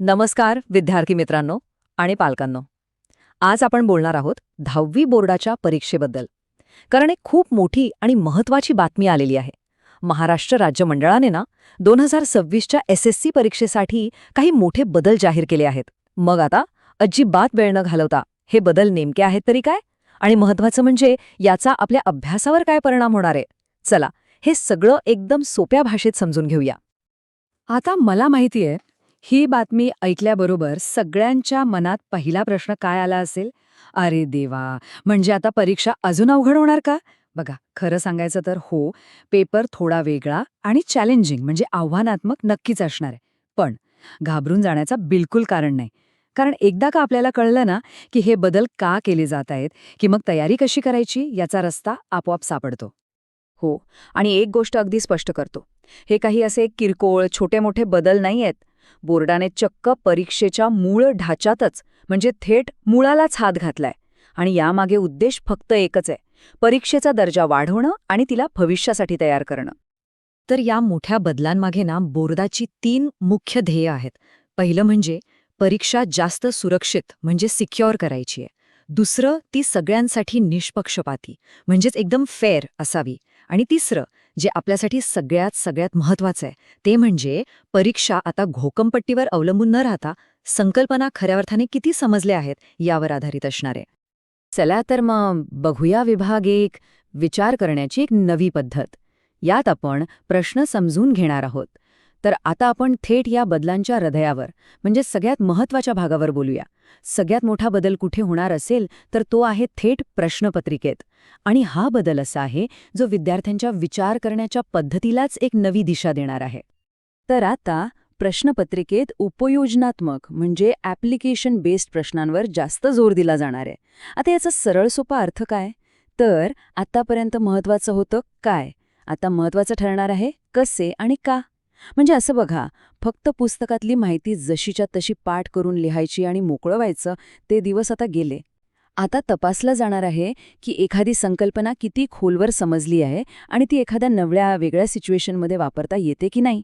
नमस्कार विद्यार्थी मित्रांनो आणि पालकांनो. आज आपण बोलणार आहोत दहावी बोर्डाच्या परीक्षेबद्दल. कारण एक खूप मोठी आणि महत्वाची बातमी आलेली आहे. महाराष्ट्र राज्य मंडळाने ना दोन हजार सव्वीसच्या एस एस सी परीक्षेसाठी काही मोठे बदल जाहीर केले आहेत. मग आता अजिबात वेळ न घालवता हे बदल नेमके आहेत तरी काय? आणि महत्वाचं म्हणजे याचा आपल्या अभ्यासावर काय परिणाम होणार आहे? चला हे सगळं एकदम सोप्या भाषेत समजून घेऊया. आता मला माहितीये ही बातमी ऐकल्याबरोबर सगळ्यांच्या मनात पहिला प्रश्न काय आला असेल? अरे देवा! म्हणजे आता परीक्षा अजून अवघड होणार का? बघा खरं सांगायचं तर हो पेपर थोडा वेगळा आणि चॅलेंजिंग म्हणजे आव्हानात्मक नक्कीच असणार आहे. पण घाबरून जाण्याचा बिलकुल कारण नाही. कारण एकदा का आपल्याला कळलं ना की हे बदल का केले जात आहेत की मग तयारी कशी करायची याचा रस्ता आपोआप सापडतो. हो आणि एक गोष्ट अगदी स्पष्ट करतो. हे काही असे किरकोळ छोटे मोठे बदल नाहीयेत बोर्डाने चक्क परीक्षेच्या मूळ ढाच्यातच म्हणजे थेट मुळालाच हात घातलाय. आणि यामागे उद्देश फक्त एकच आहे परीक्षेचा दर्जा वाढवणं आणि तिला भविष्यासाठी तयार करणं. तर या मोठ्या बदलांमागे ना बोर्डाची तीन मुख्य ध्येय आहेत. पहिलं म्हणजे परीक्षा जास्त सुरक्षित म्हणजे सिक्युअर करायची आहे. दुसरं ती सगळ्यांसाठी निष्पक्षपाती म्हणजेच एकदम फेअर असावी. आणि तिसरं जे आपल्यासाठी सगळ्यात सगळ्यात महत्वाचं आहे. ते म्हणजे परीक्षा आता घोकंपट्टीवर अवलंबून न राहता संकल्पना खऱ्या अर्थाने किती समजल्या आहेत यावर आधारित असणार आहे. चला तर मग बघूया विभाग एक विचार करण्याची एक नवी पद्धत. यात आपण प्रश्न समजून घेणार आहोत. तर आता आपण थेट या बदलांच्या हृदयावर म्हणजे सगळ्यात महत्त्वाच्या भागावर बोलूया. सगळ्यात मोठा बदल कुठे होणार असेल तर तो आहे थेट प्रश्नपत्रिकेत. आणि हा बदल असा आहे जो विद्यार्थ्यांच्या विचार करण्याच्या पद्धतीलाच एक नवी दिशा देणार आहे. तर आता प्रश्नपत्रिकेत उपयोजनात्मक म्हणजे ॲप्लिकेशन बेस्ड प्रश्नांवर जास्त जोर दिला जाणार आहे. आता याचा सरळ सोपा अर्थ काय? तर आतापर्यंत महत्वाचं होतं काय? आता महत्वाचं ठरणार आहे कसे आणि का? म्हणजे असं बघा फक्त पुस्तकातली माहिती जशीच्या तशी पाठ करून लिहायची आणि मोकळं व्हायचं ते दिवस आता गेले. आता तपासलं जाणार आहे की एखादी संकल्पना किती खोलवर समजली आहे आणि ती एखाद्या नवळ्या वेगळ्या सिच्युएशनमध्ये वापरता येते की नाही?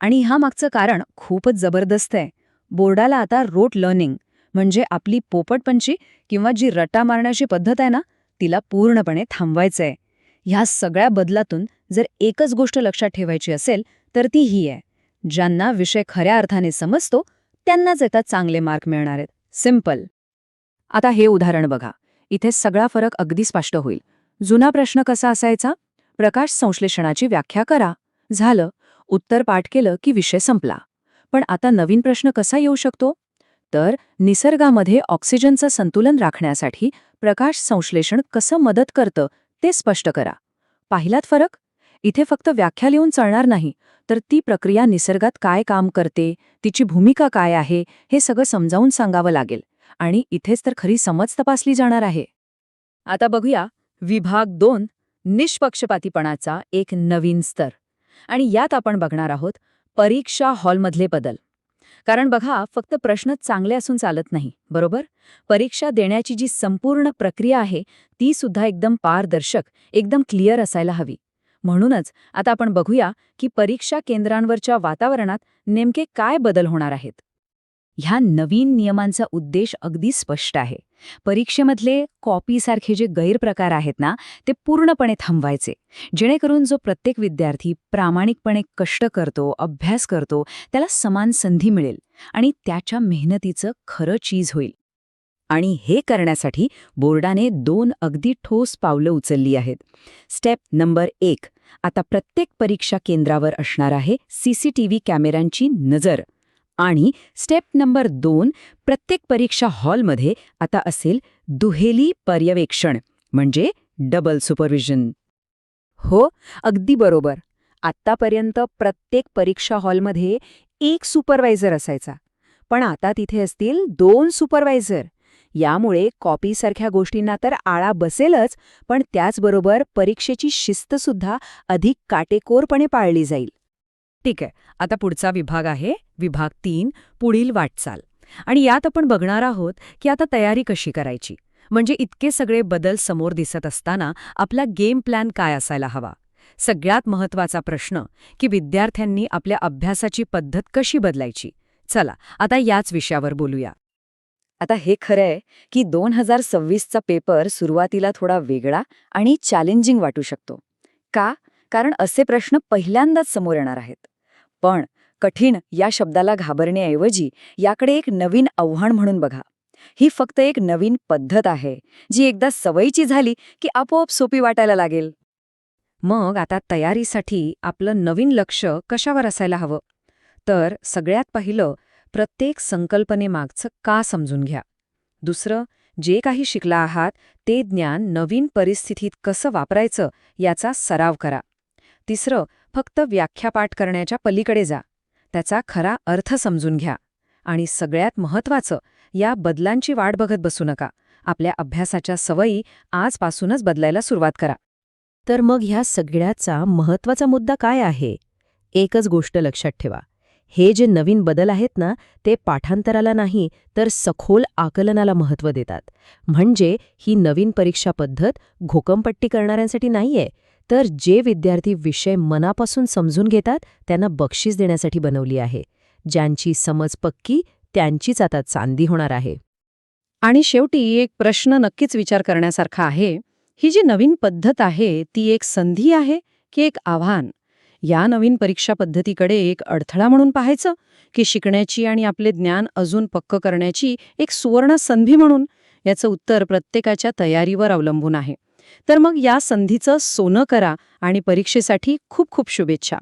आणि ह्या मागचं कारण खूपच जबरदस्त आहे. बोर्डाला आता रोट लर्निंग म्हणजे आपली पोपटपंची किंवा जी रटा मारण्याची पद्धत आहे ना तिला पूर्णपणे थांबवायचं आहे ह्या सगळ्या बदलातून जर एकच गोष्ट लक्षात ठेवायची असेल तर ती ही आहे. ज्यांना विषय खऱ्या अर्थाने समजतो त्यांनाच येतात चांगले मार्क मिळणार आहेत. सिंपल आता हे उदाहरण बघा. इथे सगळा फरक अगदी स्पष्ट होईल. जुना प्रश्न कसा असायचा? प्रकाश संश्लेषणाची व्याख्या करा. झालं. उत्तर पाठ केलं की विषय संपला. पण आता नवीन प्रश्न कसा येऊ शकतो? तर निसर्गामध्ये ऑक्सिजनचं संतुलन राखण्यासाठी प्रकाश संश्लेषण कसं मदत करतं ते स्पष्ट करा. पाहिलात फरक? इथे फक्त व्याख्या लिहून चालणार नाही तर ती प्रक्रिया निसर्गात काय काम करते तिची भूमिका काय आहे हे सगळं समजावून सांगावं लागेल. आणि इथेच तर खरी समज तपासली जाणार आहे. आता बघूया विभाग दोन निष्पक्षपातीपणाचा एक नवीन स्तर. आणि यात आपण बघणार आहोत परीक्षा हॉलमधले बदल. कारण बघा फक्त प्रश्न चांगले असून चालत नाही बरोबर? परीक्षा देण्याची जी संपूर्ण प्रक्रिया आहे ती सुद्धा एकदम पारदर्शक एकदम क्लिअर असायला हवी. म्हणूनच आता आपण बघूया की परीक्षा केंद्रांवरच्या वातावरणात नेमके काय बदल होणार आहेत. ह्या नवीन नियमांचा उद्देश अगदी स्पष्ट आहे. परीक्षेमधले कॉपीसारखे जे गैरप्रकार आहेत ना ते पूर्णपणे थांबवायचे. जेणेकरून जो प्रत्येक विद्यार्थी प्रामाणिकपणे कष्ट करतो अभ्यास करतो त्याला समान संधी मिळेल आणि त्याच्या मेहनतीचं खरं चीज होईल. आणि हे करण्यासाठी बोर्डाने दोन अगदी ठोस पावलं उचलली आहेत. स्टेप नंबर एक आता प्रत्येक परीक्षा केंद्रावर असणार आहे सीसीटीव्ही कॅमेऱ्यांची नजर. आणि स्टेप नंबर दोन प्रत्येक परीक्षा हॉलमध्ये आता असेल दुहेली पर्यवेक्षण म्हणजे डबल सुपरविजन हो अगदी बरोबर. आत्तापर्यंत प्रत्येक परीक्षा हॉलमध्ये एक सुपरवायझर असायचा. पण आता तिथे असतील दोन सुपरवायझर. यामुळे कॉपीसारख्या गोष्टींना तर आळा बसेलच पण त्याचबरोबर परीक्षेची शिस्तसुद्धा अधिक काटेकोरपणे पाळली जाईल. ठीक आहे आता पुढचा विभाग आहे विभाग तीन पुढील वाटचाल. आणि यात आपण बघणार आहोत की आता तयारी कशी करायची. म्हणजे इतके सगळे बदल समोर दिसत असताना आपला गेम प्लॅन काय असायला हवा? सगळ्यात महत्त्वाचा प्रश्न की विद्यार्थ्यांनी आपल्या अभ्यासाची पद्धत कशी बदलायची? चला आता याच विषयावर बोलूया. आता हे खरं आहे की दोन हजार सव्वीसचा पेपर सुरुवातीला थोडा वेगळा आणि चॅलेंजिंग वाटू शकतो. का? कारण असे प्रश्न पहिल्यांदाच समोर येणार आहेत. पण कठीण या शब्दाला घाबरण्याऐवजी याकडे एक नवीन आव्हान म्हणून बघा. ही फक्त एक नवीन पद्धत आहे जी एकदा सवयीची झाली की आपोआप सोपी वाटायला लागेल. मग आता तयारीसाठी आपलं नवीन लक्ष कशावर असायला हवं? तर सगळ्यात पहिलं प्रत्येक संकल्पनेमागचं का समजून घ्या? दुसरं जे काही शिकला आहात ते ज्ञान नवीन परिस्थितीत कसं वापरायचं याचा सराव करा. तिसरं फक्त व्याख्यापाठ करण्याच्या पलीकडे जा. त्याचा खरा अर्थ समजून घ्या. आणि सगळ्यात महत्त्वाचं या बदलांची वाट बघत बसू नका. आपल्या अभ्यासाच्या सवयी आजपासूनच बदलायला सुरुवात करा. तर मग ह्या सगळ्याचा महत्त्वाचा मुद्दा काय आहे? एकच गोष्ट लक्षात ठेवा. हे जे नवीन बदल आहेत ना ते पाठांतराला नाही तर सखोल आकलनाला महत्त्व देतात. म्हणजे ही नवीन परीक्षा पद्धत घोकमपट्टी करणाऱ्यांसाठी नाहीये तर जे विद्यार्थी विषय मनापासून समजून घेतात त्यांना बक्षीस देण्यासाठी बनवली आहे. ज्यांची समज पक्की त्यांचीच आता चांदी होणार आहे. आणि शेवटी एक प्रश्न नक्कीच विचार करण्यासारखा आहे. ही जी नवीन पद्धत आहे ती एक संधी आहे की एक आव्हान? या नवीन परीक्षा पद्धतीकडे एक अडथळा म्हणून पाहायचं? की शिकण्याची आणि आपले ज्ञान अजून पक्क करण्याची एक सुवर्ण संधी म्हणून? याचं उत्तर प्रत्येकाच्या तयारीवर अवलंबून आहे. तर मग या संधीचं सोनं करा आणि परीक्षेसाठी खूप खूप शुभेच्छा.